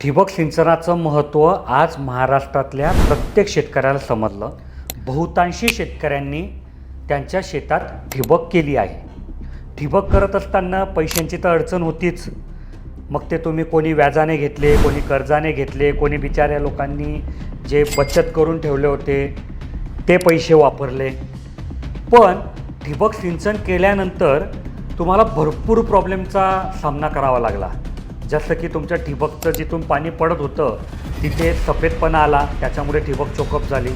ठिबक सिंचनाचं महत्त्व आज महाराष्ट्रातल्या प्रत्येक शेतकऱ्याला समजलं. बहुतांशी शेतकऱ्यांनी त्यांच्या शेतात ठिबक केली आहे. ठिबक करत असताना पैशांची तर अडचण होतीच. मग ते तुम्ही कोणी व्याजाने घेतले कोणी कर्जाने घेतले कोणी बिचाऱ्या लोकांनी जे बचत करून ठेवले होते ते पैसे वापरले. पण ठिबक सिंचन केल्यानंतर तुम्हाला भरपूर प्रॉब्लेमचा सामना करावा लागला. जसं की तुमच्या ठिबकचं जिथून पाणी पडत होतं तिथे सफेदपणा आला त्याच्यामुळे ठिबक चोकअप झाली.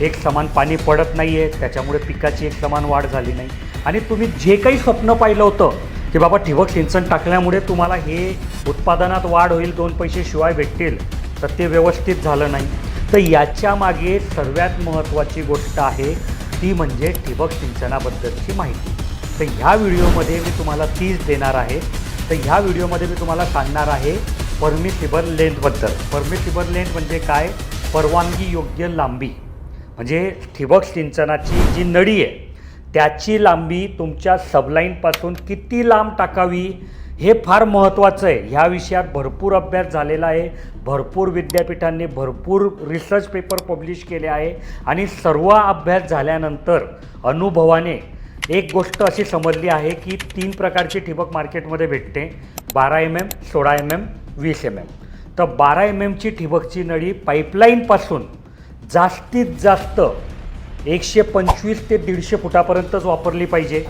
एक समान पाणी पडत नाही आहे त्याच्यामुळे पिकाची एक समान वाढ झाली नाही. आणि तुम्ही जे काही स्वप्न पाहिलं होतं की बाबा ठिबक सिंचन टाकल्यामुळे तुम्हाला हे उत्पादनात वाढ होईल दोन पैसे शिवाय भेटतील तर ते व्यवस्थित झालं नाही. तर याच्या मागे सर्वात महत्त्वाची गोष्ट आहे ती म्हणजे ठिबक सिंचनाबद्दलची माहिती. तर ह्या व्हिडिओमध्ये मी तुम्हाला तीच देणार आहे. तर ह्या व्हिडिओमध्ये मी तुम्हाला सांगणार आहे परमिसिबल लेंथबद्दल परमिसिबल लेंथ म्हणजे काय? परवानगी योग्य लांबी. म्हणजे ठिबक सिंचनाची जी नळी आहे त्याची लांबी तुमच्या सबलाईनपासून किती लांब टाकावी हे फार महत्त्वाचं आहे. ह्या विषयात भरपूर अभ्यास झालेला आहे. भरपूर विद्यापीठांनी भरपूर रिसर्च पेपर पब्लिश केले आहे. आणि सर्व अभ्यास झाल्यानंतर अनुभवाने एक गोष्ट अशी समजली आहे की तीन प्रकारची ठिबक मार्केटमध्ये भेटते. बारा एम एम सोळा एम एम वीस एम एम तर बारा एम एमची ठिबकची नळी पाईपलाईनपासून जास्तीत जास्त एकशे पंचवीस ते दीडशे फुटापर्यंतच वापरली पाहिजे.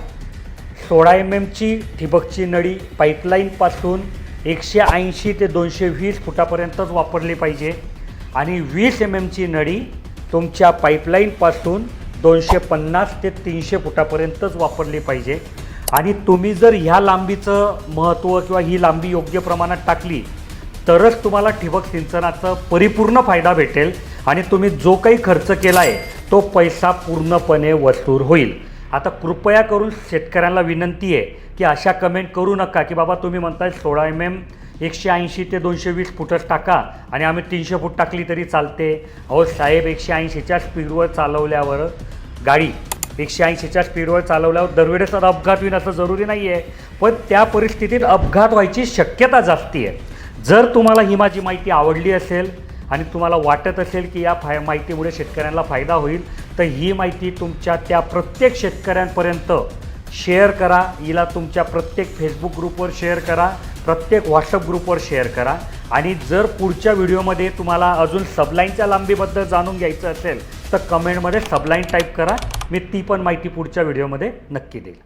सोळा एम एमची ठिबकची नळी पाईपलाईनपासून एकशे ऐंशी ते दोनशे वीस फुटापर्यंतच वापरली पाहिजे. आणि वीस एम एमची नळी तुमच्या पाईपलाईनपासून दोनशे पन्नास ते तीनशे फुटापर्यंतच वापरली पाहिजे. आणि तुम्ही जर ह्या लांबीचं महत्त्व किंवा ही लांबी योग्य प्रमाणात टाकली तरच तुम्हाला ठिबक सिंचनाचा परिपूर्ण फायदा भेटेल आणि तुम्ही जो काही खर्च केला आहे तो पैसा पूर्णपणे वसूल होईल. आता कृपया करून शेतकऱ्यांना विनंती आहे की अशा कमेंट करू नका की बाबा तुम्ही म्हणताय सोळा एम एम एकशे ऐंशी ते दोनशे वीस फुटच टाका आणि आम्ही तीनशे फूट टाकली तरी चालते. अहो साहेब एकशे ऐंशीच्या स्पीडवर चालवल्यावर गाडी एकशे ऐंशीच्या स्पीडवर चालवल्यावर दरवेळेस अपघात होईल असं जरुरी नाही आहे पण त्या परिस्थितीत अपघात व्हायची शक्यता जास्ती आहे. जर तुम्हाला ही माझी माहिती आवडली असेल आणि तुम्हाला वाटत असेल की या फाय माहितीमुळे शेतकऱ्यांना फायदा होईल तर ही माहिती तुमच्या त्या प्रत्येक शेतकऱ्यांपर्यंत शेअर करा. हिला तुमच्या प्रत्येक फेसबुक ग्रुपवर शेअर करा. प्रत्येक व्हॉट्सअप ग्रुपवर शेअर करा. आणि जर पुढच्या व्हिडिओमध्ये तुम्हाला अजून सबलाईनच्या लांबीबद्दल जाणून घ्यायचं असेल तर कमेंटमध्ये सबलाईन टाईप करा. मी ती पण माहिती पुढच्या व्हिडिओमध्ये नक्की देईल.